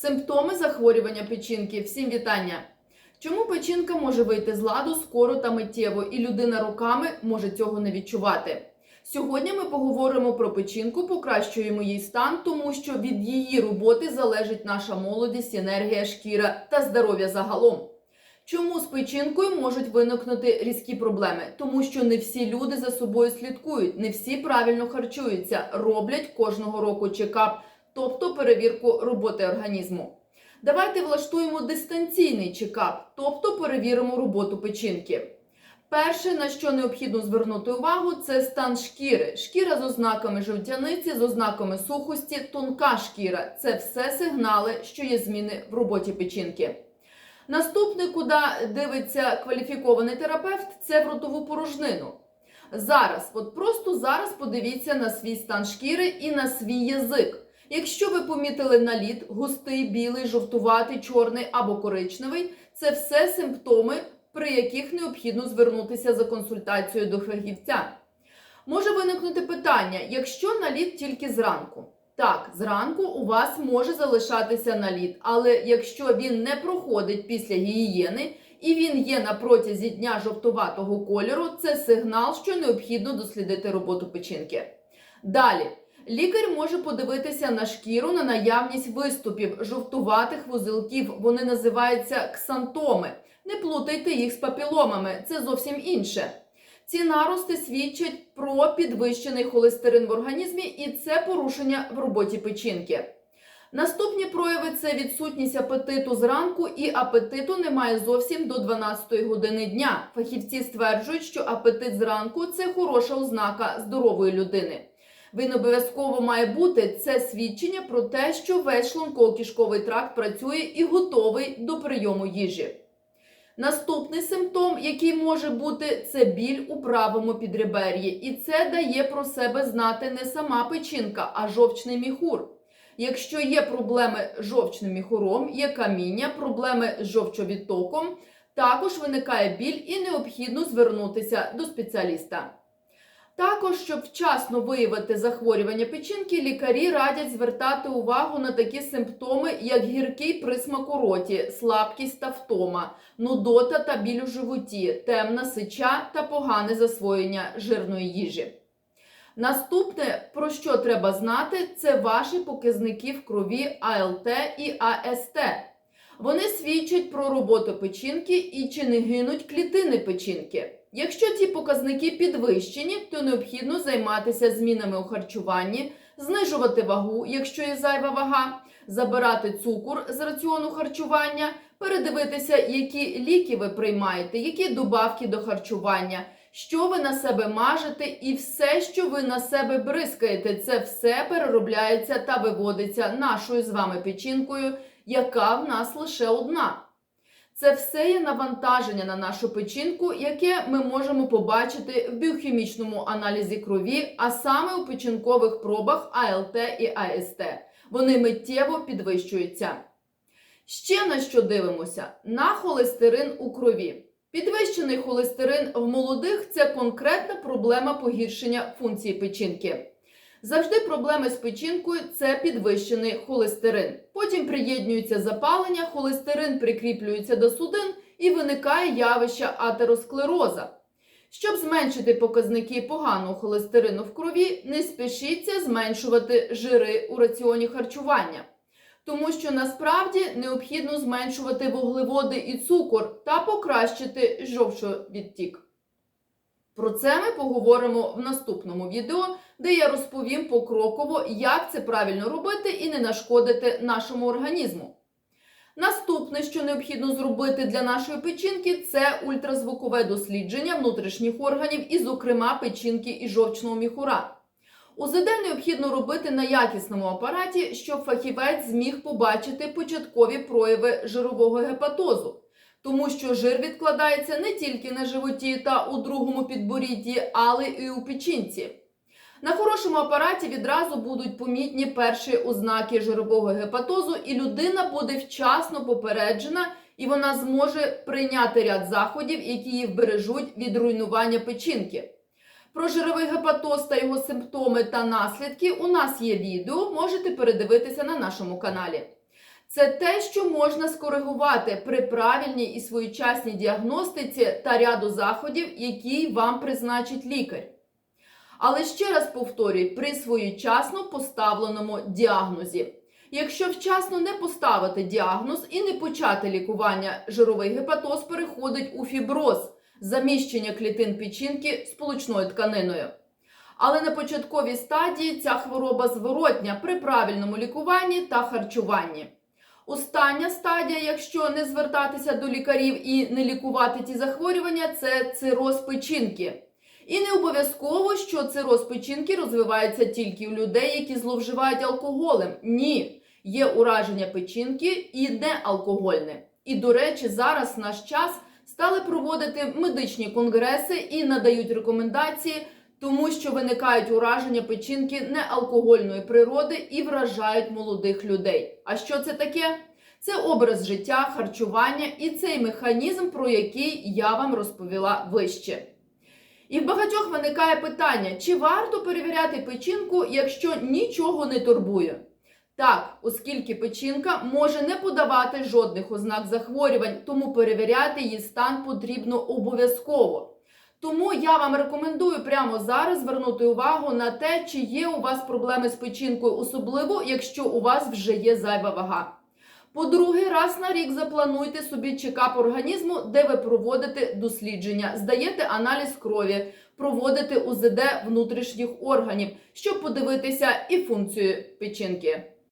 Симптоми захворювання печінки. Всім вітання. Чому печінка може вийти з ладу скоро та миттєво, і людина роками може цього не відчувати? Сьогодні ми поговоримо про печінку, покращуємо її стан, тому що від її роботи залежить наша молодість, енергія, шкіра та здоров'я загалом. Чому з печінкою можуть виникнути різкі проблеми? Тому що не всі люди за собою слідкують, не всі правильно харчуються, роблять кожного року чекап, тобто перевірку роботи організму. Давайте влаштуємо дистанційний чекап, тобто перевіримо роботу печінки. Перше, на що необхідно звернути увагу, це стан шкіри. Шкіра з ознаками жовтяниці, з ознаками сухості, тонка шкіра це все сигнали, що є зміни в роботі печінки. Наступне, куди дивиться кваліфікований терапевт, це в ротову порожнину. Зараз, от просто зараз подивіться на свій стан шкіри і на свій язик. Якщо ви помітили наліт, густий, білий, жовтуватий, чорний або коричневий, це все симптоми, при яких необхідно звернутися за консультацією до фахівця. Може виникнути питання, якщо наліт тільки зранку. Так, зранку у вас може залишатися наліт, але якщо він не проходить після гігієни і він є на протязі дня жовтуватого кольору, це сигнал, що необхідно дослідити роботу печінки. Далі. Лікар може подивитися на шкіру на наявність виступів жовтуватих вузелків. Вони називаються ксантоми. Не плутайте їх з папіломами, це зовсім інше. Ці нарости свідчать про підвищений холестерин в організмі, і це порушення в роботі печінки. Наступні прояви це відсутність апетиту зранку, і апетиту немає зовсім до 12 години дня. Фахівці стверджують, що апетит зранку це хороша ознака здорової людини. Він обов'язково має бути це свідчення про те, що весь шлунково-кишковий тракт працює і готовий до прийому їжі. Наступний симптом, який може бути, це біль у правому підребер'ї, і це дає про себе знати не сама печінка, а жовчний міхур. Якщо є проблеми з жовчним міхуром, є каміння, проблеми з жовчовідтоком, також виникає біль і необхідно звернутися до спеціаліста. Також, щоб вчасно виявити захворювання печінки, лікарі радять звертати увагу на такі симптоми, як гіркий присмак у роті, слабкість та втома, нудота та біль у животі, темна сича та погане засвоєння жирної їжі. Наступне, про що треба знати, це ваші показники в крові АЛТ і АСТ. Вони свідчать про роботу печінки і чи не гинуть клітини печінки. Якщо ці показники підвищені, то необхідно займатися змінами у харчуванні, знижувати вагу, якщо є зайва вага, забирати цукор з раціону харчування, передивитися, які ліки ви приймаєте, які добавки до харчування, що ви на себе мажете, і все, що ви на себе бризкаєте, це все переробляється та виводиться нашою з вами печінкою, яка в нас лише одна. Це все є навантаження на нашу печінку, яке ми можемо побачити в біохімічному аналізі крові, а саме у печінкових пробах АЛТ і АСТ. Вони миттєво підвищуються. Ще на що дивимося? На холестерин у крові. Підвищений холестерин в молодих це конкретна проблема погіршення функції печінки. Завжди проблеми з печінкою це підвищений холестерин. Потім приєднується запалення, холестерин прикріплюється до судин і виникає явище атеросклероза. Щоб зменшити показники поганого холестерину в крові, не спішіться зменшувати жири у раціоні харчування. Тому що насправді необхідно зменшувати вуглеводи і цукор та покращити жовчовідтік. Про це ми поговоримо в наступному відео, де я розповім покроково, як це правильно робити і не нашкодити нашому організму. Наступне, що необхідно зробити для нашої печінки, це ультразвукове дослідження внутрішніх органів, і, зокрема, печінки і жовчного міхура. УЗД необхідно робити на якісному апараті, щоб фахівець зміг побачити початкові прояви жирового гепатозу тому що жир відкладається не тільки на животі та у другому підборідді, але і у печінці. На хорошому апараті відразу будуть помітні перші ознаки жирового гепатозу, і людина буде вчасно попереджена, і вона зможе прийняти ряд заходів, які її вбережуть від руйнування печінки. Про жировий гепатоз та його симптоми та наслідки у нас є відео, можете передивитися на нашому каналі. Це те, що можна скоригувати при правильній і своєчасній діагностиці та ряду заходів, які вам призначить лікар. Але ще раз повторюю, при своєчасно поставленому діагнозі. Якщо вчасно не поставити діагноз і не почати лікування, жировий гепатоз переходить у фіброз, заміщення клітин печінки сполучною тканиною. Але на початковій стадії ця хвороба зворотня при правильному лікуванні та харчуванні. Остання стадія, якщо не звертатися до лікарів і не лікувати ті захворювання, це цироз печінки. І не обов'язково, що цироз печінки розвивається тільки у людей, які зловживають алкоголем. Ні, є ураження печінки і не алкогольне. І, до речі, зараз наш час стали проводити медичні конгреси і надають рекомендації, тому що виникають ураження печінки неалкогольної природи і вражають молодих людей. А що це таке? Це образ життя, харчування і цей механізм, про який я вам розповіла вище. І в багатьох виникає питання, чи варто перевіряти печінку, якщо нічого не турбує? Так, оскільки печінка може не подавати жодних ознак захворювань, тому перевіряти її стан потрібно обов'язково. Тому я вам рекомендую прямо зараз звернути увагу на те, чи є у вас проблеми з печінкою, особливо якщо у вас вже є зайва вага. По другий раз на рік заплануйте собі чекап організму, де ви проводите дослідження, здаєте аналіз крові, проводите УЗД внутрішніх органів, щоб подивитися і функцію печінки.